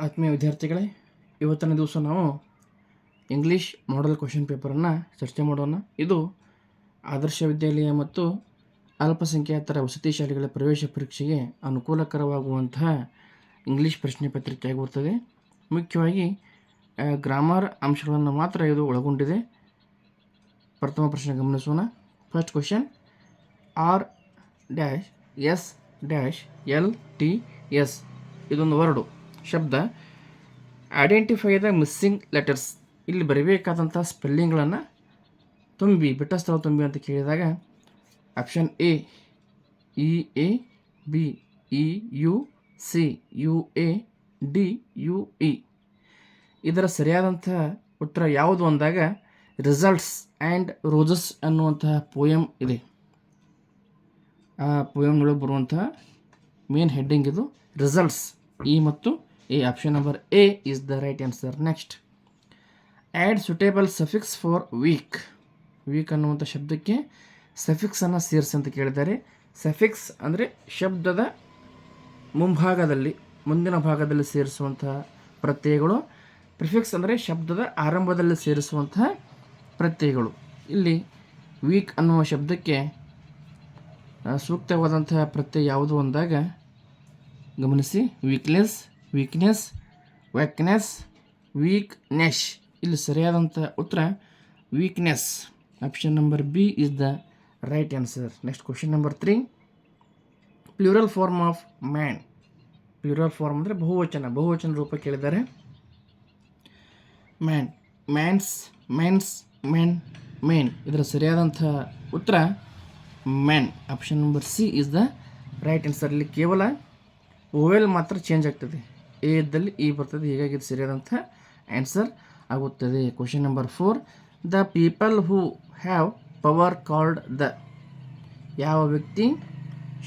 ಆತ್ಮೀಯ ವಿದ್ಯಾರ್ಥಿಗಳೇ, ಇವತ್ತಿನ ದಿವಸ ನಾವು ಇಂಗ್ಲೀಷ್ ಮಾಡಲ್ ಕ್ವಶನ್ ಪೇಪರನ್ನು ಚರ್ಚೆ ಮಾಡೋಣ. ಇದು ಆದರ್ಶ ವಿದ್ಯಾಲಯ ಮತ್ತು ಅಲ್ಪಸಂಖ್ಯಾತರ ವಸತಿ ಶಾಲೆಗಳ ಪ್ರವೇಶ ಪರೀಕ್ಷೆಗೆ ಅನುಕೂಲಕರವಾಗುವಂತಹ ಇಂಗ್ಲೀಷ್ ಪ್ರಶ್ನೆ ಪತ್ರಿಕೆ ಆಗಿರುತ್ತದೆ ಮುಖ್ಯವಾಗಿ ಗ್ರಾಮರ್ ಅಂಶಗಳನ್ನು ಮಾತ್ರ ಇದು ಒಳಗೊಂಡಿದೆ. ಪ್ರಥಮ ಪ್ರಶ್ನೆ ಗಮನಿಸೋಣ. First question R dash S dash L T S ಇದೊಂದು ವರ್ಡು ಶಬ್ದ. ಐಡೆಂಟಿಫೈ ದ ಮಿಸ್ಸಿಂಗ್ ಲೆಟರ್ಸ್ ಇಲ್ಲಿ ಬರಬೇಕಾದಂಥ ಸ್ಪೆಲ್ಲಿಂಗ್ಗಳನ್ನು ತುಂಬಿ, ಬಿಟ್ಟಸ್ಥಳ ತುಂಬಿ ಅಂತ ಕೇಳಿದಾಗ option A E A B E U C U A D U E ಇದರ ಸರಿಯಾದಂಥ ಉತ್ತರ ಯಾವುದು ಅಂದಾಗ ರಿಸಲ್ಟ್ಸ್ ಆ್ಯಂಡ್ ರೋಜಸ್ ಅನ್ನುವಂತಹ ಪೋಯಮ್ ಇದೆ. ಆ ಪೋಯಮ್ನೊಳಗೆ ಬರುವಂತಹ ಮೇನ್ ಹೆಡ್ಡಿಂಗ್ ಇದು ರಿಸಲ್ಟ್ಸ್ ಇ ಮತ್ತು A option number A is the right answer next add suitable suffix for weak weak ಅನ್ನುವಂಥ ಶಬ್ದಕ್ಕೆ ಸಫಿಕ್ಸನ್ನು ಸೇರಿಸಿ ಅಂತ ಕೇಳಿದ್ದಾರೆ. ಸಫಿಕ್ಸ್ ಅಂದರೆ ಶಬ್ದದ ಮುಂಭಾಗದಲ್ಲಿ, ಮುಂದಿನ ಭಾಗದಲ್ಲಿ ಸೇರಿಸುವಂತಹ ಪ್ರತ್ಯಯಗಳು. ಪ್ರಿಫಿಕ್ಸ್ ಅಂದರೆ ಶಬ್ದದ ಆರಂಭದಲ್ಲಿ ಸೇರಿಸುವಂತಹ ಪ್ರತ್ಯಯಗಳು. ಇಲ್ಲಿ ವೀಕ್ ಅನ್ನುವ ಶಬ್ದಕ್ಕೆ ಸೂಕ್ತವಾದಂತಹ ಪ್ರತ್ಯಯ ಯಾವುದು ಅಂದಾಗ ಗಮನಿಸಿ ವೀಕ್ನೆಸ್ ವೀಕ್ನೆಸ್ ವೆಕ್ನೆಸ್ ವೀಕ್ನೆಶ್ ಇಲ್ಲಿ ಸರಿಯಾದಂಥ ಉತ್ತರ weakness option number B is the right answer next question number three plural form of man plural form ಅಂದರೆ ಬಹುವಚನ. ಬಹುವಚನ ರೂಪ ಕೇಳಿದ್ದಾರೆ man mans mans man men ಇದರ ಸರಿಯಾದಂಥ ಉತ್ತರ man option number C is the right answer ಇಲ್ಲಿ ಕೇವಲ ಓವೆಲ್ ಮಾತ್ರ ಚೇಂಜ್ ಆಗ್ತದೆ. ಎ ಇದ್ದಲ್ಲಿ ಇ ಬರ್ತದೆ. ಹೀಗಾಗಿ ಇದು ಸರಿಯಾದಂಥ ಆನ್ಸರ್ ಆಗುತ್ತದೆ. Question number four the people who have power called the ಯಾವ ವ್ಯಕ್ತಿ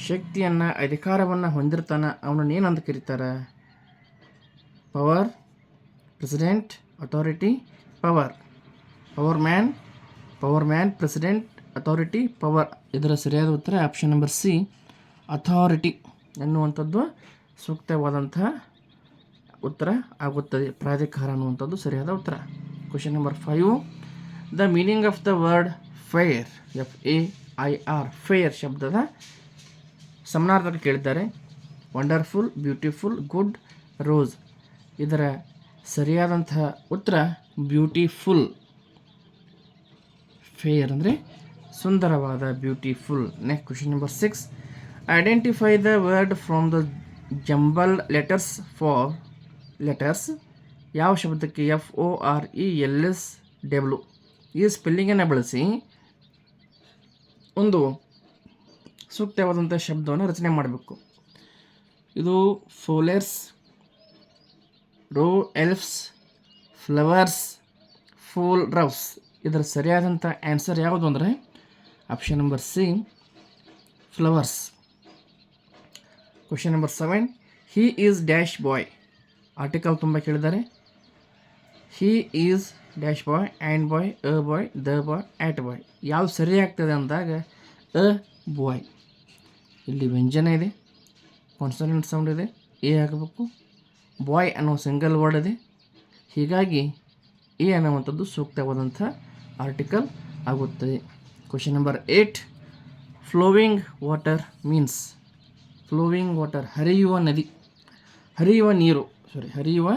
ಶಕ್ತಿಯನ್ನು, ಅಧಿಕಾರವನ್ನು ಹೊಂದಿರ್ತಾನ, ಅವನನ್ನು ಏನಂತ ಕರೀತಾರೆ? Power president authority power power man power man president authority power ಇದರ ಸರಿಯಾದ ಉತ್ತರ ಆಪ್ಷನ್ ನಂಬರ್ ಸಿ ಅಥಾರಿಟಿ ಎನ್ನುವಂಥದ್ದು ಸೂಕ್ತವಾದಂತಹ ಉತ್ತರ ಆಗುತ್ತದೆ. ಪ್ರಾಧಿಕಾರ ಅನ್ನುವಂಥದ್ದು ಸರಿಯಾದ ಉತ್ತರ. Question number five the meaning of the word fair F A I R fair ಶಬ್ದದ ಸಮನಾರ್ಥಕ ಕೇಳಿದ್ದಾರೆ. ವಂಡರ್ಫುಲ್ ಬ್ಯೂಟಿಫುಲ್ ಗುಡ್ ರೋಸ್ ಇದರ ಸರಿಯಾದಂತಹ ಉತ್ತರ ಬ್ಯೂಟಿಫುಲ್ ಫೇರ್ ಅಂದರೆ ಸುಂದರವಾದ beautiful next question number six identify the word from the jumble letters for letters ಯಾವ ಶಬ್ದಕ್ಕೆ F O R E L S W ಈ ಸ್ಪೆಲ್ಲಿಂಗನ್ನು ಬಳಸಿ ಒಂದು ಸೂಕ್ತವಾದಂಥ ಶಬ್ದವನ್ನು ರಚನೆ ಮಾಡಬೇಕು. ಇದು ಫೋಲೆರ್ಸ್ ರೋ ಎಲ್ಫ್ಸ್ ಫ್ಲವರ್ಸ್ ಫೋಲ್ ರವ್ಸ್ ಇದರ ಸರಿಯಾದಂಥ ಆನ್ಸರ್ ಯಾವುದು ಅಂದರೆ option number C flowers question number seven he is dash boy article ತುಂಬ ಕೇಳಿದ್ದಾರೆ. He is dash boy an boy a boy the boy at boy ಯಾವ್ದು ಸರಿ ಆಗ್ತದೆ ಅಂದಾಗ ಅ ಬಾಯ್ ಇಲ್ಲಿ ವ್ಯಂಜನ ಇದೆ ಕಾನ್ಸನೆಂಟ್ ಸೌಂಡ್ ಇದೆ ಎ ಆಗಬೇಕು. ಬಾಯ್ ಅನ್ನೋ ಸಿಂಗಲ್ ವರ್ಡ್ ಇದೆ. ಹೀಗಾಗಿ ಎ ಅನ್ನುವಂಥದ್ದು ಸೂಕ್ತವಾದಂಥ ಆರ್ಟಿಕಲ್ ಆಗುತ್ತದೆ. Question number eight flowing water means flowing water ಹರಿಯುವ ನದಿ, ಹರಿಯುವ ನೀರು. ಸಾರಿ ಹರಿಯುವ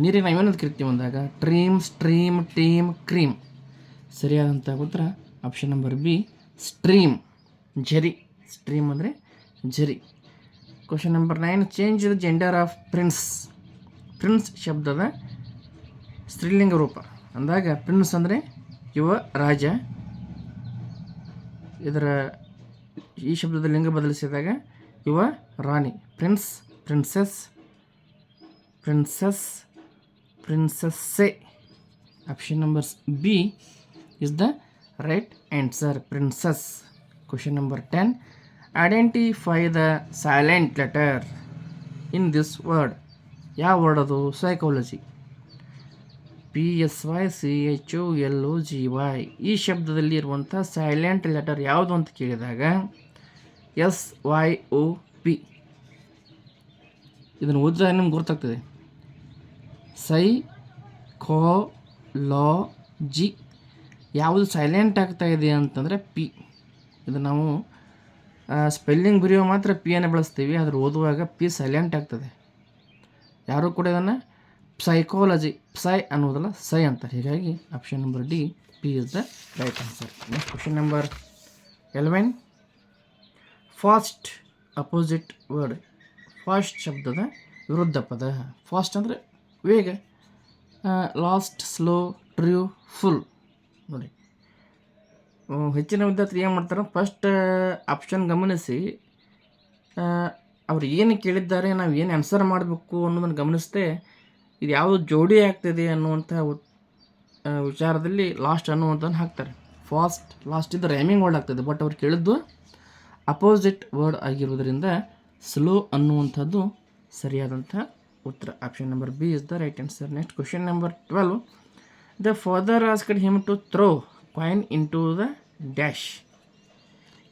ನೀರಿನ ನಾವೇನಂತ ಕರಿತೀವಿ ಅಂದಾಗ ಟ್ರೀಮ್, ಸ್ಟ್ರೀಮ್, ಟೀಮ್, ಕ್ರೀಮ್. ಸರಿಯಾದಂಥ ಉತ್ತರ ಆಪ್ಷನ್ ನಂಬರ್ ಬಿ ಸ್ಟ್ರೀಮ್. ಝರಿ ಸ್ಟ್ರೀಮ್ ಅಂದರೆ ಝರಿ question number nine change the gender of prince prince ಶಬ್ದದ ಸ್ತ್ರೀಲಿಂಗ ರೂಪ. ಅಂದಾಗ ಪ್ರಿನ್ಸ್ ಅಂದರೆ ಯುವ ರಾಜ. ಇದರ ಈ ಶಬ್ದದ ಲಿಂಗ ಬದಲಿಸಿದಾಗ ಯುವ ರಾಣಿ. Prince princess princess princesses option number B is the right answer princess question number ten identify the silent letter in this word ಯಾವ ವರ್ಡ್ ಅದು? Psychology P S Y C H O L O G Y ಈ ಶಬ್ದದಲ್ಲಿ ಇರುವಂಥ silent letter ಯಾವುದು ಅಂತ ಕೇಳಿದಾಗ S Y O P ಇದನ್ನು ಓದಿದ್ರೆ ನಿಮ್ಗೆ ಗೊತ್ತಾಗ್ತದೆ ಸೈ ಖೋ ಲೋ, ಜಿ ಯಾವುದು ಸೈಲೆಂಟ್ ಆಗ್ತಾ ಇದೆ ಅಂತಂದರೆ ಪಿ. ಇದು ನಾವು ಸ್ಪೆಲ್ಲಿಂಗ್ ಬರೆಯುವ ಮಾತ್ರ ಪಿ ಅನ್ನು ಬಳಸ್ತೀವಿ, ಆದರೆ ಓದುವಾಗ ಪಿ ಸೈಲೆಂಟ್ ಆಗ್ತದೆ. ಯಾರು ಕೂಡ ಇದನ್ನು ಸೈಕಾಲಜಿ ಸೈ ಅನ್ನೋದಲ್ಲ ಸೈ ಅಂತಾರೆ. ಹೀಗಾಗಿ option number D P is the right answer next question number eleven fast opposite word fast ಶಬ್ದದ ವಿರುದ್ಧ ಪದ. ಫಾಸ್ಟ್ ಅಂದರೆ ವೇಗ. ಲಾಸ್ಟ್ ಸ್ಲೋ ಟ್ರ್ಯೂ ಫುಲ್ ನೋಡಿ. ಹೆಚ್ಚಿನ ವಿದ್ಯಾರ್ಥಿ ಏನು ಮಾಡ್ತಾರೆ ಫಸ್ಟ್ ಆಪ್ಷನ್ ಗಮನಿಸಿ. ಅವ್ರು ಏನು ಕೇಳಿದ್ದಾರೆ, ನಾವು ಏನು ಆನ್ಸರ್ ಮಾಡಬೇಕು ಅನ್ನೋದನ್ನು ಗಮನಿಸದೆ, ಇದು ಯಾವುದು ಜೋಡಿ ಆಗ್ತಿದೆ ಅನ್ನುವಂಥ ವಿಚಾರದಲ್ಲಿ ಲಾಸ್ಟ್ ಅನ್ನುವಂಥದ್ದು ಹಾಕ್ತಾರೆ. ಫಾಸ್ಟ್ ಲಾಸ್ಟ್ ಇದು ರೈಮಿಂಗ್ ವರ್ಡ್ ಆಗ್ತದೆ ಬಟ್ ಅವ್ರು ಕೇಳಿದ್ದು ಅಪೋಸಿಟ್ ವರ್ಡ್ ಆಗಿರೋದ್ರಿಂದ ಸ್ಲೋ ಅನ್ನುವಂಥದ್ದು ಸರಿಯಾದಂಥ ಉತ್ತರ. Option number B is the right answer next question number twelve the father asked him to throw coin into the dash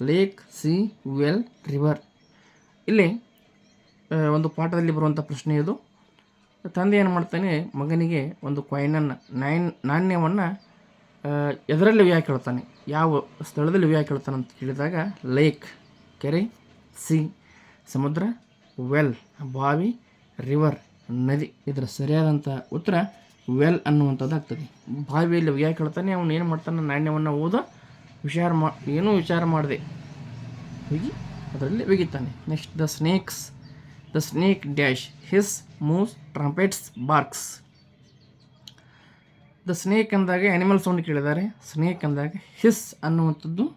lake sea well river ಇಲ್ಲಿ ಒಂದು ಪಾಠದಲ್ಲಿ ಬರುವಂಥ ಪ್ರಶ್ನೆ ಇದು. ತಂದೆ ಏನು ಮಾಡ್ತಾನೆ? ಮಗನಿಗೆ ಒಂದು ಕಾಯಿನನ್ನು ನೈನ್ ನಾಣ್ಯವನ್ನು ಎದರಲ್ಲಿ ವ್ಯಾ ಕೇಳ್ತಾನೆ ಯಾವ ಸ್ಥಳದಲ್ಲಿ ವ್ಯಾ ಕೇಳ್ತಾನೆ ಅಂತ ಕೇಳಿದಾಗ ಲೇಕ್ ಕೆರೆ ಸಿ ಸಮುದ್ರ ವೆಲ್ ಬಾವಿ ರಿವರ್ ನದಿ. ಇದರ ಸರಿಯಾದಂಥ ಉತ್ತರ ವೆಲ್ ಅನ್ನುವಂಥದ್ದು ಆಗ್ತದೆ. ಬಾವಿಯಲ್ಲಿ ಒಗ್ಯಾಕೆ ಹೇಳ್ತಾನೆ? ಅವನು ಏನು ಮಾಡ್ತಾನೆ? ನಾಣ್ಯವನ್ನು ಓದ, ವಿಚಾರ ಮಾ, ಏನೂ ವಿಚಾರ ಮಾಡಿದೆ. ಹೋಗಿ ಅದರಲ್ಲಿ ಒಗಿತಾನೆ. Next the snakes the snake dash hiss moves trumpets barks the snake ಅಂದಾಗ ಆ್ಯನಿಮಲ್ ಸೌಂಡ್ ಕೇಳಿದ್ದಾರೆ ಸ್ನೇಕ್ ಅಂದಾಗ ಹಿಸ್ ಅನ್ನುವಂಥದ್ದು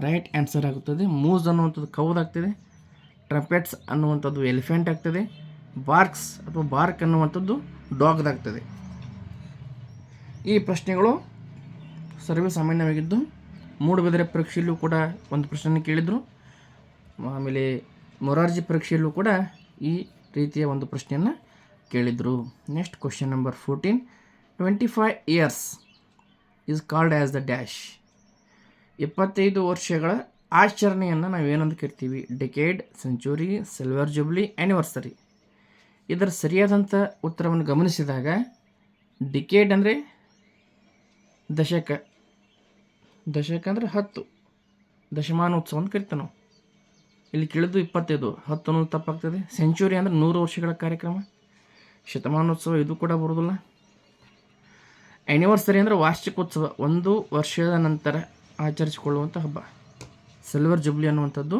ರೈಟ್ ಆನ್ಸರ್ ಆಗುತ್ತದೆ. ಮೂಸ್ ಅನ್ನುವಂಥದ್ದು ಕೌದಾಗ್ತದೆ ಟ್ರಂಪೆಟ್ಸ್ ಅನ್ನುವಂಥದ್ದು ಎಲಿಫೆಂಟ್ ಆಗ್ತದೆ, ಬಾರ್ಕ್ಸ್ ಅಥವಾ ಬಾರ್ಕ್ ಅನ್ನುವಂಥದ್ದು ಡಾಗ್ದಾಗ್ತದೆ. ಈ ಪ್ರಶ್ನೆಗಳು ಸರ್ವೇ ಸಾಮಾನ್ಯವಾಗಿದ್ದು ಮೂಡುಬಿದಿರೆ ಪರೀಕ್ಷೆಯಲ್ಲೂ ಕೂಡ ಒಂದು ಪ್ರಶ್ನೆ ಕೇಳಿದರು. ಆಮೇಲೆ ಮೊರಾರ್ಜಿ ಪರೀಕ್ಷೆಯಲ್ಲೂ ಕೂಡ ಈ ರೀತಿಯ ಒಂದು ಪ್ರಶ್ನೆಯನ್ನು ಕೇಳಿದರು. Next question number fourteen twenty five years is called as the dash ಇಪ್ಪತ್ತೈದು ವರ್ಷಗಳ ಆಚರಣೆಯನ್ನು ನಾವು ಏನಂತ ಕರಿತೀವಿ? Decade, century, silver jubilee anniversary ಇದರ ಸರಿಯಾದಂಥ ಉತ್ತರವನ್ನು ಗಮನಿಸಿದಾಗ, ಡಿಕೇಡ್ ಅಂದರೆ ದಶಕ. ದಶಕ ಅಂದರೆ ಹತ್ತು. ದಶಮಾನೋತ್ಸವ ಅಂತ ಕರಿತೀವಿ ನಾವು. ಇಲ್ಲಿ ಕೇಳಿದ್ದು ಇಪ್ಪತ್ತೈದು. ಹತ್ತು ಅನ್ನೋದು ತಪ್ಪಾಗ್ತದೆ. ಸೆಂಚುರಿ ಅಂದರೆ ನೂರು ವರ್ಷಗಳ ಕಾರ್ಯಕ್ರಮ. ಶತಮಾನೋತ್ಸವ ಇದು ಕೂಡ ಬರೋದಿಲ್ಲ ಆ್ಯನಿವರ್ಸರಿ ಅಂದರೆ ವಾರ್ಷಿಕೋತ್ಸವ. ಒಂದು ವರ್ಷದ ನಂತರ ಆಚರಿಸಿಕೊಳ್ಳುವಂಥ ಹಬ್ಬ. ಸಿಲ್ವರ್ ಜುಬ್ಲಿ ಅನ್ನುವಂಥದ್ದು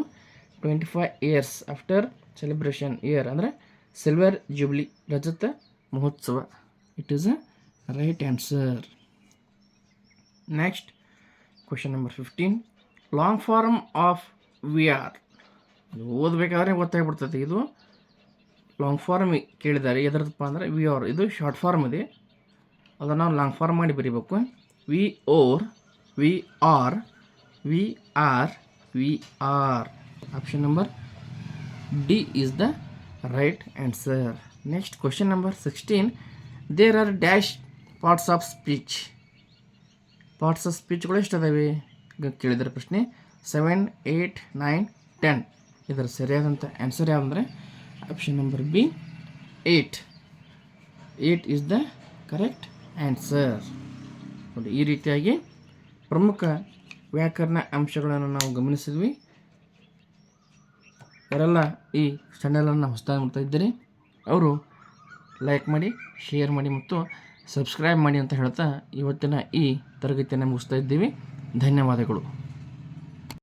twenty five years after celebration year ಅಂದರೆ ಸಿಲ್ವರ್ ಜುಬ್ಲಿ ರಜತ ಮಹೋತ್ಸವ. It is a right answer next question number fifteen long form of V R ಓದಬೇಕಾದ್ರೆ ಗೊತ್ತಾಗ್ಬಿಡ್ತದೆ. ಇದು ಲಾಂಗ್ ಫಾರ್ಮ್ ಕೇಳಿದ್ದಾರೆ. ಎದರದಪ್ಪ ಅಂದರೆ ವಿ ಆರ್ ಇದು ಶಾರ್ಟ್ ಫಾರ್ಮ್ ಇದೆ. ಅದನ್ನು ನಾವು ಲಾಂಗ್ ಫಾರ್ಮ್ ಮಾಡಿ ಬರೀಬೇಕು. V or V R V R V R option number D is the right answer next question number sixteen there are dash parts of speech parts of ಸ್ಪೀಚ್ಗಳು ಎಷ್ಟು ಅದಾವೆ ಈಗ ಕೇಳಿದರೆ ಪ್ರಶ್ನೆ ಸೆವೆನ್ ಏಯ್ಟ್ ನೈನ್ ಟೆನ್ ಇದರ ಸರಿಯಾದಂಥ answer ಯಾವುದಂದರೆ option number B eight eight is the correct answer ನೋಡಿ, ಈ ರೀತಿಯಾಗಿ ಪ್ರಮುಖ ವ್ಯಾಕರಣ ಅಂಶಗಳನ್ನು ನಾವು ಗಮನಿಸಿದ್ವಿ. ಯಾರೆಲ್ಲ ಈ ಚಾನಲನ್ನು ಹೊಸದಾಗಿ ಮಾಡ್ತಾ ಇದ್ದೀರಿ. ಅವರು ಲೈಕ್ ಮಾಡಿ ಶೇರ್ ಮಾಡಿ ಮತ್ತು ಸಬ್ಸ್ಕ್ರೈಬ್ ಮಾಡಿ ಅಂತ ಹೇಳ್ತಾ ಇವತ್ತಿನ ಈ ತರಗತಿಯನ್ನು ಮುಗಿಸ್ತಾ ಇದ್ದೀವಿ. ಧನ್ಯವಾದಗಳು.